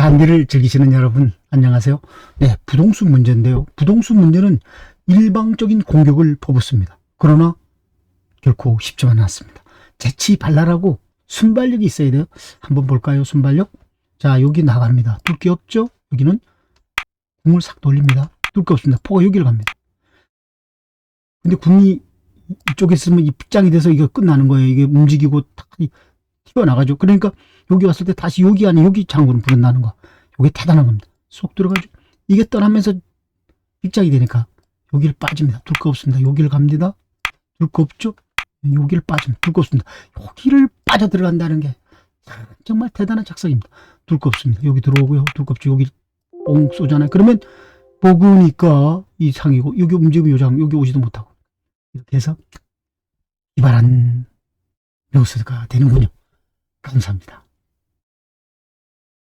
잔디를 즐기시는 여러분, 안녕하세요. 네, 부동수 문제인데요. 부동수 문제는 일방적인 공격을 퍼붓습니다. 그러나 결코 쉽지만은 않습니다. 재치 발랄하고 순발력이 있어야 돼요. 한번 볼까요? 순발력. 자, 여기 나갑니다. 두께 없죠? 여기는 궁을 싹 돌립니다. 두께 없습니다. 포가 여기를 갑니다. 근데 궁이 이쪽에 있으면 입장이 돼서 이거 끝나는 거예요. 이게 움직이고 탁 튀어나가죠. 그러니까 여기 왔을 때 다시 여기 안에 여기 장군을 불어나는 거. 이게 대단한 겁니다. 쏙 들어가죠. 이게 떠나면서 입장이 되니까 여기를 빠집니다. 둘 거 없습니다. 여기를 갑니다. 둘 거 없죠? 여기를 빠집니다. 둘 거 없습니다. 여기를 빠져 들어간다는 게 정말 대단한 작성입니다. 둘 거 없습니다. 여기 들어오고요. 둘 거 없죠. 여기 뽕 쏘잖아요. 그러면 먹으니까 이 상이고 여기 움직이고 요장 여기 오지도 못하고 이렇게 해서 이발한 묘수가 되는군요. 감사합니다.